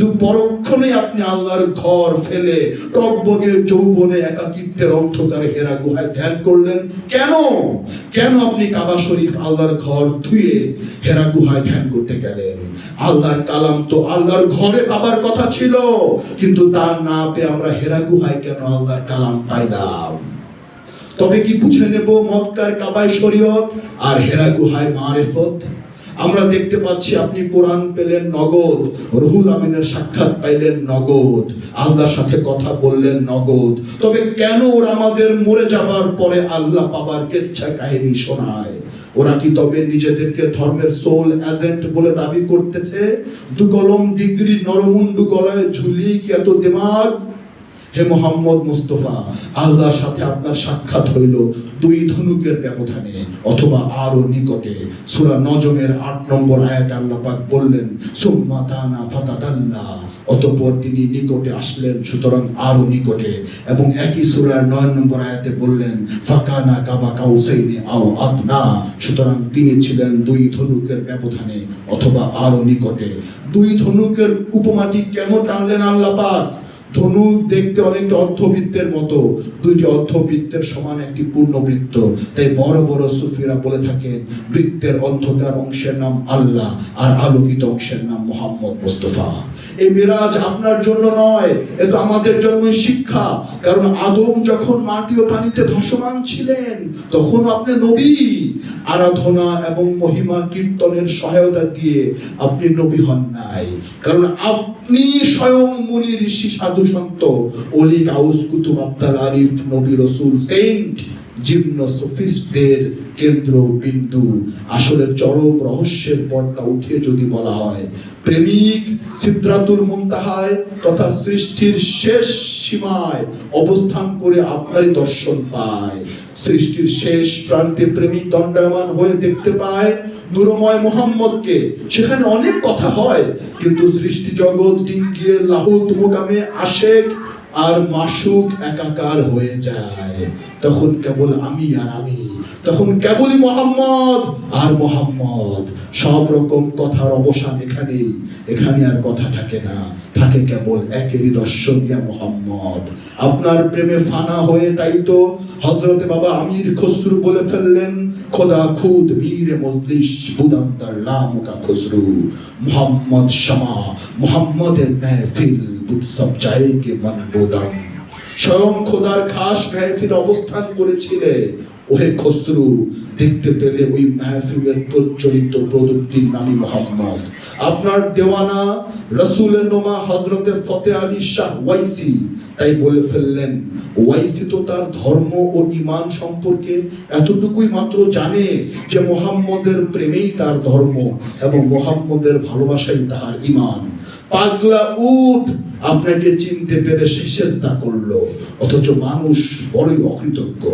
কিন্তু পরক্ষণে আপনি আল্লাহর ঘর ফেলে টকবগে যৌবনে একাকিত্বের অন্ধকারে হেরা গুহায় ধ্যান করলেন। কেন? কেন আপনি কাবা শরীফ আল্লাহর ঘর ধুয়ে হেরা গুহায় ধ্যান করতে গেলেন? আল্লাহর কালাম তো আল্লাহর ঘরে পাবার কথা ছিল, কিন্তু তা না পেয়ে আমরা হেরা গুহায় কেন আল্লাহর কালাম পাইলাম? তবে কি বুঝে নেব মক্কার কাবায় শরীয়ত আর হেরা গুহায় মারেফত? আমরা দেখতে পাচ্ছি আপনি কোরআন পেলেন নগদ, রুহুল আমিনের সাক্ষাৎ পাইলেন নগদ, আল্লাহর সাথে কথা বললেন নগদ। তবে কেন ওরা আমাদের মরে যাবার পরে আল্লাহ পাবার কেচ্ছা কাহিনী শোনায়? ওরা কি তবে নিজেদেরকে ধর্মের সোল এজেন্ট বলে দাবি করতেছে? দু কলম ডিগ্রি নরমুন্ডু গলায় ঝুলি কি এত দিমাগ? হে মোহাম্মদ মুস্তফা, আল্লাহর সাথে আপনার সাক্ষাৎ হইল দুই ধনুকের ব্যবধানে অথবা আরও নিকটে। সূরা নজমের আট নম্বর আয়াতে আল্লাহ পাক বললেন, সুম্মা তানা ফাতাদাল্লা অতঃপর তিনি নিকটে আসলেন, সুতরাং আরও নিকটে। এবং একই সূরার নয় নম্বর আয়াতে বললেন, ফাকানা কাবা কাউসাইনে আও আদনা। সুতরাং তিনি ছিলেন দুই ধনুকের ব্যবধানে অথবা আরও নিকটে। দুই ধনুকের উপমাটি কেন টানলেন আল্লাহ পাক? ধনুক দেখতে অনেকটা অর্ধবৃত্তের মতো। দুইটি অর্ধবৃত্তের সমান একটি পূর্ণবৃত্ত। তাই বড় বড় সুফিরা বলে থাকেন, বৃত্তের অন্ধকার অংশের নাম আল্লাহ আর আলোকিত অংশের নাম মোহাম্মদ মুস্তফা। এই মিরাজ আপনার জন্য নয়, এ তো আমাদের জন্যই শিক্ষা। কারণ আদম যখন মাটি ও পানিতে ভাসমান ছিলেন তখন আপনি নবী। আরাধনা এবং মহিমা কীর্তনের সহায়তা দিয়ে আপনি নবী হন নাই। কারণ আপনি স্বয়ং মুনি ঋষি সাধু সন্ত, অলি গাউস কুতুব আব্দাল আরিফ, নবী রসুল সেন্ট জীর্ণ সফিস্টদের কেন্দ্র বিন্দু আসলে চরম রহস্যের পর্দা উঠিয়ে যদি বলা হয়, প্রেমিক সিদ্ধাতুল মুনতাহায় তথা সৃষ্টির শেষ সীমায় অবস্থান করে আপনারই দর্শন পায়। সৃষ্টির শেষ প্রান্তে প্রেমিক দণ্ডায়মান হয়ে দেখতে পায় নূরময় মোহাম্মদকে। সেখানে অনেক কথা হয় কিন্তু সৃষ্টি জগৎ ডিঙ্গিয়ে লাহুত মোকামে আশেক আর মাসুক একাকার হয়ে যায়। তখন কেবল আমি আর আমি, তখন কেবলই মোহাম্মদ আর মোহাম্মদ। সব রকম কথার অবসান এখানেই এখানে আর কথা থাকে না। থাকে কেবল একেরই দর্শন, ইয়া মোহাম্মদ। আপনার প্রেমে ফানা হয়ে তাই তো হজরতে বাবা আমির খসরু বলে ফেললেন, খোদা খুদ বীর মজলিস বুদান্তার লামুকা খসরু। মোহাম্মদ শামা, মোহাম্মদের মেহফিল। বুধ সব জায়গে মন বোদাম। স্বয়ং খোদার খাস মেহফিল অবস্থান করেছিলে। ওহে খসরু, দেখতে পেলে ওই মেহফিলের প্রচলিত প্রদত্তির নামই মোহাম্মদ। আপনার দেওয়ানা রসুলের নোমা হজরতে ফতে আলী শাহ ওয়াইসি। তাই বলে ফেললেন, ওয়াইসি তো তার ধর্ম ও ইমান সম্পর্কে এতটুকুই মাত্র জানে যে মোহাম্মদের প্রেমেই তার ধর্ম এবং মোহাম্মদের ভালোবাসাই তাহার ইমান পাগলা উঠ আপনাকে চিনতে পেরে সে করল। অথচ মানুষ বড়ই অকৃতজ্ঞ।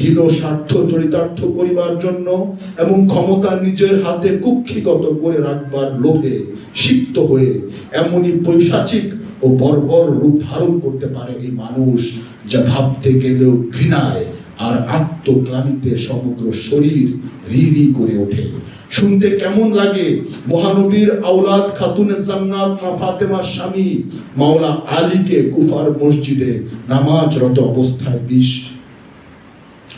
হীন স্বার্থ চরিতার্থ করিবার জন্য এবং ক্ষমতা নিজের হাতে কুক্ষিগত করে রাখবার লোভে সিক্ত হয়ে এমনই পৈশাচিক ও বর্বর রূপ ধারণ করতে পারে এই মানুষ, যা ভাবতে গেলেও ঘৃণায়। আর আত্মগ্লানিতে সমগ্র শরীর রি রি করে ওঠে। শুনতে কেমন লাগে? মহানবীর আওলাদ খাতুনে জান্নাত মা ফাতেমার স্বামী, মাওলা আলীকে কুফার মসজিদে নামাজরত অবস্থায় বিষ।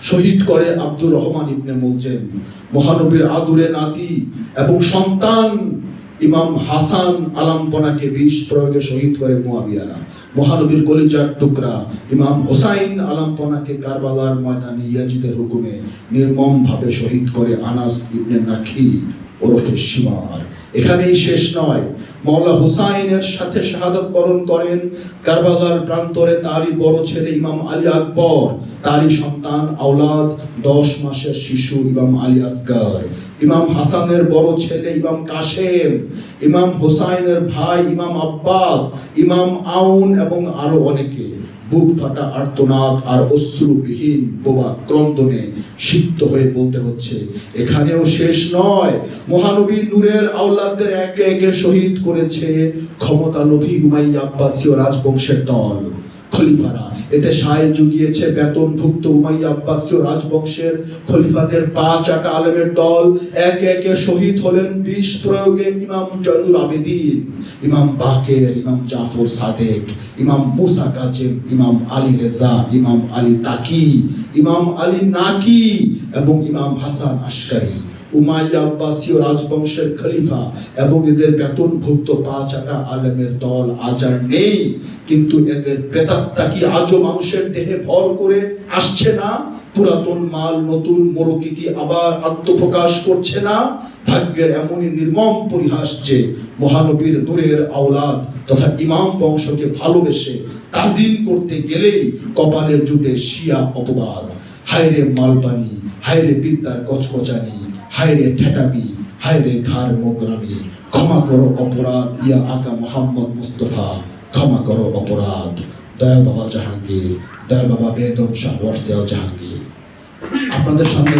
শহীদ করে আব্দুর রহমান ইবনে মুলজেম, মহানবীর আদুরে নাতি এবং সন্তান ইমাম হাসান আলামপনাকে বিষ প্রয়োগে শহীদ করে মুয়াবিয়া মহানবীর কলিজার টুকরা। ইমাম হোসাইন আলামপনাকে কারবালার ময়দানে ইয়াজিদের হুকুমে নির্মম ভাবে শহীদ করে আনাস ইবনে নাখি ওরফে সীমার এখানেই শেষ নয়। মৌলা হুসাইনের সাথে শাহাদত বরণ করেন কারবালার প্রান্তরে তারই বড় ছেলে ইমাম আলী আকবর। তারই সন্তান আওলাদ, দশ মাসের শিশু ইমাম আলী আসগার। ইমাম হাসানের বড় ছেলে ইমাম কাশেম, ইমাম হুসাইনের ভাই ইমাম আব্বাস, ইমাম আউন এবং আরও অনেকে। বুক ফাটা আর্তনাদ আর অশ্রুবিহীন বোবা ক্রন্দনে সিদ্ধ হয়ে বলতে হচ্ছে, এখানেও শেষ নয়। মহানবী নূরের আওলাদদের একে একে শহীদ করেছে। ক্ষমতা লোভী উমাইয়া আব্বাসীয় রাজবংশের দল। খলিফারা। এতে সায় জুগিয়েছে রাজবংশের খলিফাদের পাঁচ আটা দল। একে একে শহীদ হলেন বিষ প্রয়োগে ইমাম জয়নুল আবেদিন, ইমাম বাকের, ইমাম জাফর সাদেক, ইমাম মুসা কাজেম, ইমাম আলী রেজা, ইমাম আলী তাকি, ইমাম আলী নাকি এবং ইমাম হাসান আশকারী। উমাইয়া আব্বাসীয় রাজবংশের খলিফা এবং এদের পাঁচ আলেমের দল আজ আর নেই। কিন্তু এদের প্রেতাত্মা কি আজও মানুষের দেহে ভর করে আসছে না? পুরাতন মাল, নতুন কি আবার আত্মপ্রকাশ করছে না? ভাগ্যের এমনই নির্মম পরিহাস যে মহানবীর দূরের আওলাদ তথা ইমাম বংশকে ভালোবেসে তাজিম করতে গেলেই কপালে জুটে শিয়া অপবাদ। হায়রে মালপানি হায়রে বিদ্যার কচকচানি হায়রে ঠেটামি, হায়রে ঘাড় মোগরামি, ক্ষমা করো অপরাধ, ইয়া আকা মোহাম্মদ মুস্তফা, ক্ষমা করো অপরাধ। দয়া বাবা জাহাঙ্গীর দয়া বাবা বেদম শাহ ওয়ার্সিয়াল জাহাঙ্গীর। আপনাদের সামনে